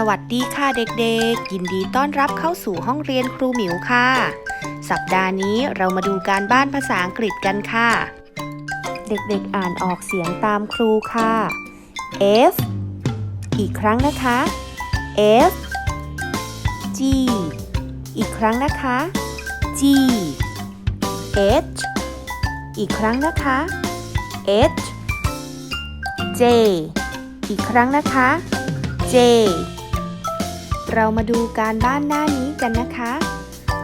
สวัสดีค่ะเด็กๆ ยินดีต้อนรับเข้าสู่ห้องเรียนครูหมิวค่ะ สัปดาห์นี้เรามาดูการบ้านภาษาอังกฤษกันค่ะ เด็กๆอ่านออกเสียงตามครูค่ะ F อีกครั้งนะคะ F G อีกครั้งนะคะ G H อีกครั้งนะคะ H J อีกครั้งนะคะ J เรามาดูการบ้านหน้านี้กันนะคะ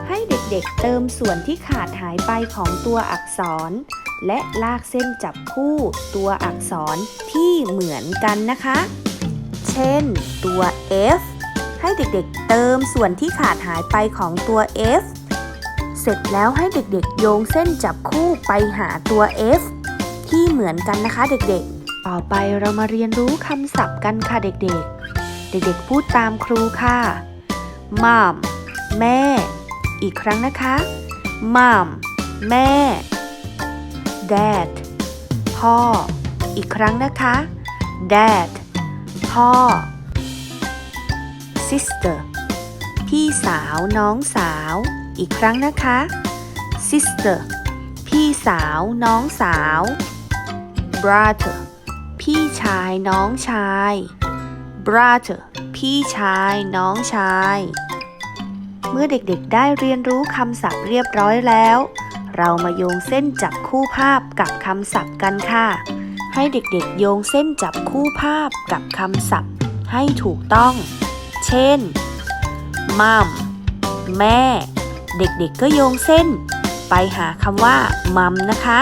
ให้เด็กๆเติมส่วนที่ขาดหายไปของตัวอักษร และลากเส้นจับคู่ตัวอักษรที่เหมือนกันนะคะ เช่น ตัว F ให้เด็กๆเติมส่วนที่ขาดหายไปของตัว F เสร็จแล้วให้เด็กๆ โยงเส้นจับคู่ไปหาตัว F ที่เหมือนกันนะคะเด็กๆ ต่อไปเรามาเรียนรู้คำศัพท์กันค่ะเด็กๆ เด็กๆพูดตามครูค่ะ mom แม่ อีกครั้งนะคะ mom แม่ dad พ่อ อีกครั้งนะคะ dad พ่อ sister พี่สาวน้องสาว อีกครั้งนะคะ sister พี่สาวน้องสาว brother พี่ชายน้องชาย brother พี่ชาย น้องชาย เมื่อเด็กๆได้เรียนรู้คำศัพท์เรียบร้อยแล้ว เรามาโยงเส้นจับคู่ภาพกับคำศัพท์กันค่ะ ให้เด็กๆ โยงเส้นจับคู่ภาพกับคำศัพท์ ให้ถูกต้อง เช่น mom แม่ เด็กๆก็โยงเส้น ไปหาคำว่ามัมนะคะ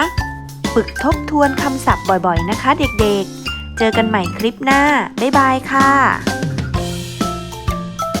ฝึกทบทวนคำศัพท์บ่อยๆนะคะ เด็กๆ เจอกันใหม่คลิปหน้า บ๊ายบายค่ะ